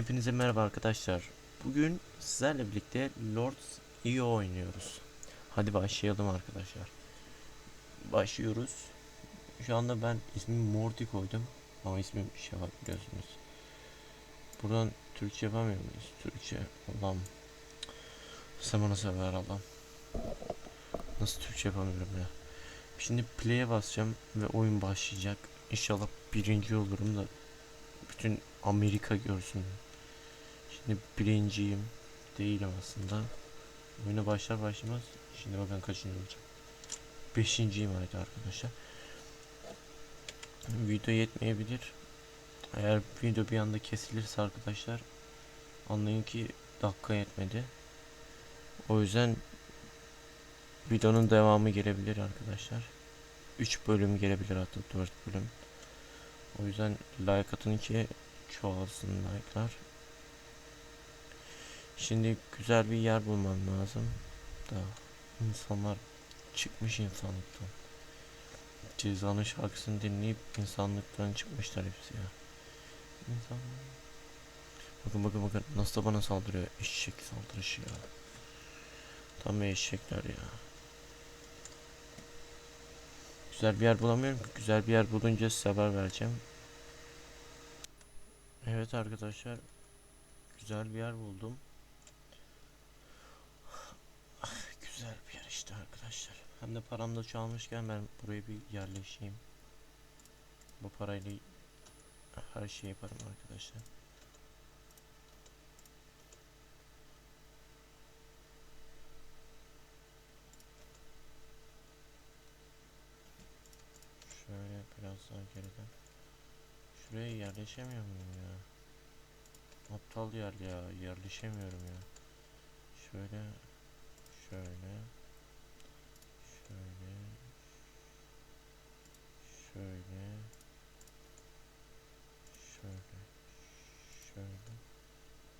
Hepinize merhaba arkadaşlar. Bugün sizlerle birlikte Lords EO oynuyoruz. Hadi başlayalım arkadaşlar. Başlıyoruz. Şu anda ben ismimi Morty koydum. Ama ismim var biliyorsunuz. Buradan Türkçe yapamıyor muyuz? Türkçe. Allah'ım. Sen bana sever Allah'ım. Nasıl Türkçe yapamıyorum ya. Şimdi play'e basacağım ve oyun başlayacak. İnşallah birinci olurum da bütün Amerika görsün. Şimdi birinciyim. Değilim aslında. Oyuna başlar başlamaz. Şimdi bakın kaçıncı olacağım. Beşinciyim haydi arkadaşlar. Video yetmeyebilir. Eğer video bir anda kesilirse arkadaşlar anlayın ki dakika yetmedi. O yüzden videonun devamı gelebilir arkadaşlar. 3 bölüm gelebilir hatta 4 bölüm. O yüzden like atın ki çoğalsın like'lar. Şimdi güzel bir yer bulmam lazım. Da insanlar çıkmış insanlıktan. Cezanın şarkısını dinleyip insanlıktan çıkmışlar hepsi ya. İnsan... Bakın bakın bakın nasıl da bana saldırıyor. Eşek saldırışı ya. Tam eşekler ya. Güzel bir yer bulamıyorum ki. Güzel bir yer bulunca size haber vereceğim. Evet arkadaşlar. Güzel bir yer buldum. Güzel bir yer işte arkadaşlar. Hem de param da çalmışken ben buraya bir yerleşeyim. Bu parayla her şeyi yaparım arkadaşlar. Şöyle biraz daha geriden. Şuraya yerleşemiyor muyum ya? Aptal yer ya. Yerleşemiyorum ya. Şöyle. Şöyle. Şöyle. Şöyle. Şöyle.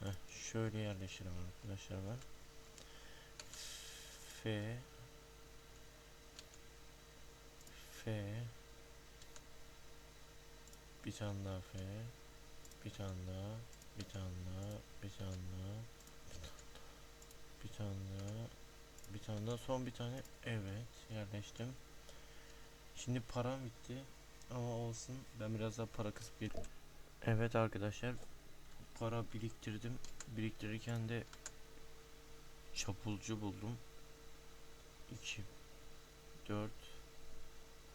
Heh, şöyle yerleşirim arkadaşlar ben. F F bir tane daha F bir tane daha bir tane daha bir tane daha bir tane daha bir tane daha son bir tane evet yerleştim şimdi param bitti ama olsun ben biraz daha para kısıp gelip evet arkadaşlar para biriktirdim. Biriktirirken de çapulcu buldum. 2 4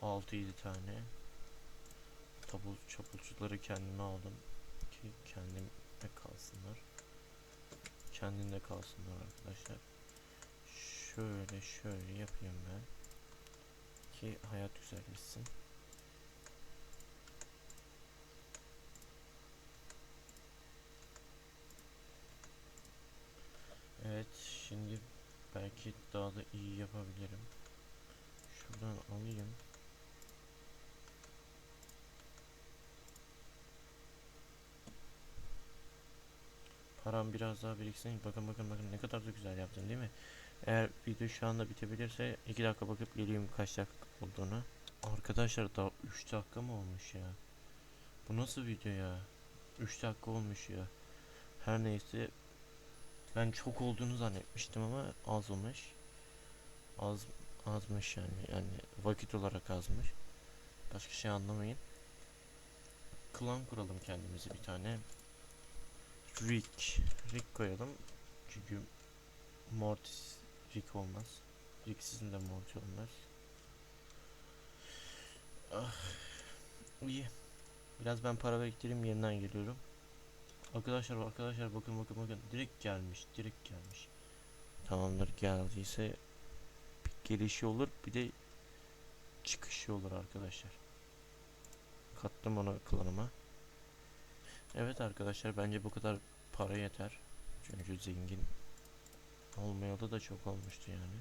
6-7 tane tabul çapulcuları kendime aldım ki kendimde kalsınlar. Kendinde kalsınlar arkadaşlar. Şöyle şöyle yapayım ben ki hayat güzel gitsin evet şimdi belki daha da iyi yapabilirim şuradan alayım Param biraz daha biriksin. Bakın bakın bakın ne kadar da güzel yaptım değil mi? Eğer video şu anda bitebilirse 2 dakika bakıp geleyim kaç dakika olduğunu. Arkadaşlar daha 3 dakika mı olmuş ya? Bu nasıl video ya? 3 dakika olmuş ya. Her neyse ben çok olduğunu zannetmiştim ama az olmuş. Az azmış yani. Yani vakit olarak azmış. Başka şey anlamayın. Klan kuralım kendimize bir tane. Rick. Rick koyalım. Çünkü Mortis Rick olmaz. Rick sizin de Morty olmaz. Ah. İyi. Biraz ben para biriktireyim yeniden geliyorum. Arkadaşlar arkadaşlar bakın bakın bakın direkt gelmiş direkt gelmiş. Tamamdır geldiyse bir gelişi olur bir de çıkışı olur arkadaşlar. Kattım onu klanıma. Evet arkadaşlar bence bu kadar para yeter. Çünkü zengin olmayalı da çok olmuştu yani.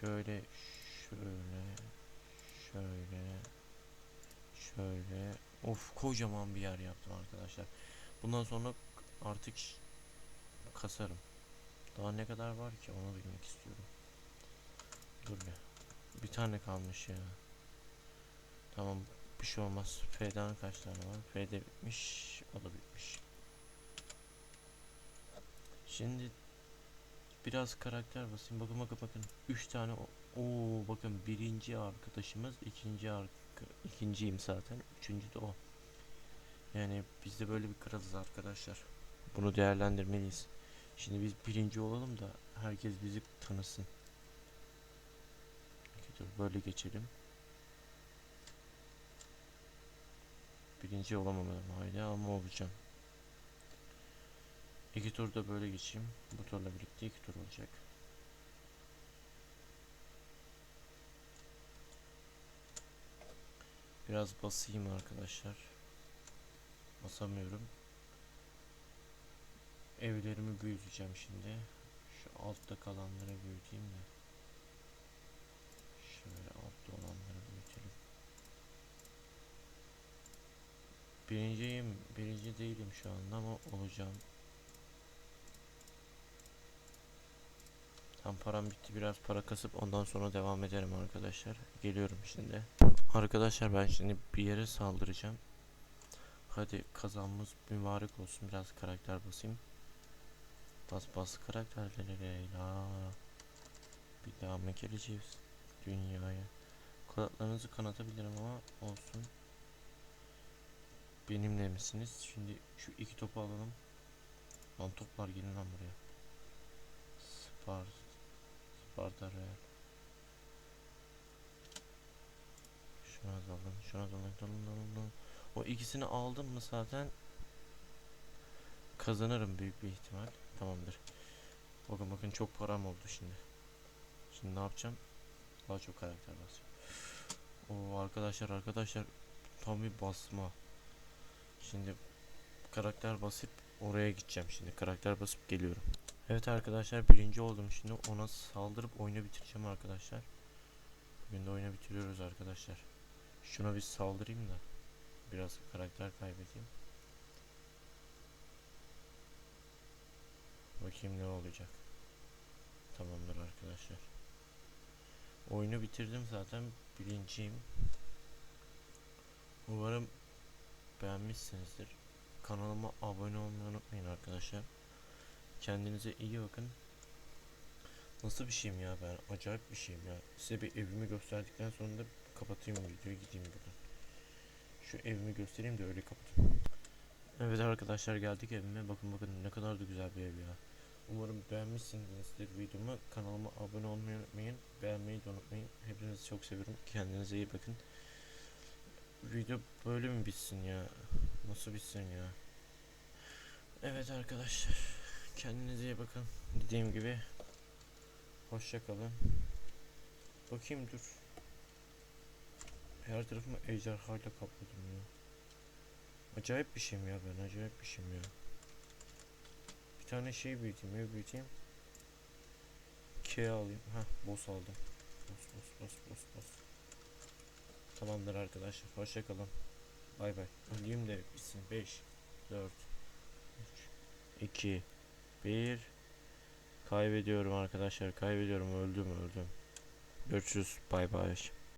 Şöyle şöyle şöyle şöyle of kocaman bir yer yaptım arkadaşlar. Bundan sonra artık kasarım. Daha ne kadar var ki onu bilmek istiyorum. Dur bir. Bir tane kalmış ya. Tamam bir şey olmaz. F'den kaç tane var? F'de bitmiş. O da bitmiş. Şimdi biraz karakter basayım. Bakın bakın bakın. 3 tane o bakın birinci arkadaşımız, ikinci arka, ikinciyim zaten. Üçüncü de o. Yani biz de böyle bir kralız arkadaşlar. Bunu değerlendirmeliyiz. Şimdi biz birinci olalım da herkes bizi tanısın. Dur böyle geçelim. Birinci olamadım hala ama olacağım. İki tur da böyle geçeyim. Bu turla birlikte iki tur olacak. Biraz basayım arkadaşlar. Basamıyorum. Evlerimi büyüteceğim şimdi. Şu altta kalanları büyüteyim de. Şöyle altta olanları büyütelim. Birinciyim, birinci değilim şu anda ama olacağım. Tam param bitti biraz para kasıp ondan sonra devam ederim arkadaşlar. Geliyorum şimdi. Arkadaşlar ben şimdi bir yere saldıracağım. Hadi kazanımız mübarek olsun. Biraz karakter basayım. Bas bas karakterleri Leyla. Bir daha mı geleceğiz dünyaya? Kanatlarınızı kanatabilirim ama olsun. Benimle misiniz? Şimdi şu iki topu alalım. Lan toplar gelin lan buraya. Spar Sparta Real. Şunu alalım, şunu alalım, alalım, alalım. O ikisini aldım mı zaten kazanırım büyük bir ihtimal. Tamamdır. Bakın bakın çok param oldu şimdi. Şimdi ne yapacağım? Daha çok karakter basacağım. O arkadaşlar arkadaşlar tam bir basma. Şimdi karakter basıp oraya gideceğim şimdi. Karakter basıp geliyorum. Evet arkadaşlar birinci oldum şimdi ona saldırıp oyunu bitireceğim arkadaşlar. Bugün de oyunu bitiriyoruz arkadaşlar. Şuna bir saldırayım da biraz karakter kaybedeyim. Bakayım ne olacak. Tamamdır arkadaşlar. Oyunu bitirdim zaten birinciyim. Umarım beğenmişsinizdir. Kanalıma abone olmayı unutmayın arkadaşlar. Kendinize iyi bakın. Nasıl bir şeyim ya ben? Acayip bir şeyim ya. Size bir evimi gösterdikten sonra da kapatayım videoyu gideyim buradan. Şu evimi göstereyim de öyle kapatayım. Evet arkadaşlar geldik evime. Bakın bakın ne kadar da güzel bir ev ya. Umarım beğenmişsinizdir videomu. Kanalıma abone olmayı unutmayın. Beğenmeyi de unutmayın. Hepinizi çok seviyorum. Kendinize iyi bakın. Video böyle mi bitsin ya? Nasıl bitsin ya? Evet arkadaşlar. Kendinize iyi bakın. Dediğim gibi hoşça kalın. Bakayım dur. Her tarafımı ejderhayla kapladım ya. Acayip bir şeyim ya ben acayip bir şeyim ya. Bir tane şey büyüteyim ev büyüteyim. K alayım. Ha boss aldım. Boss boss boss boss boss. Tamamdır arkadaşlar. Hoşça kalın. Bay bay. Öleyim de bitsin. 5 4 3 2 1 Kaybediyorum arkadaşlar. Kaybediyorum. Öldüm öldüm. Görüşürüz. Bay bay.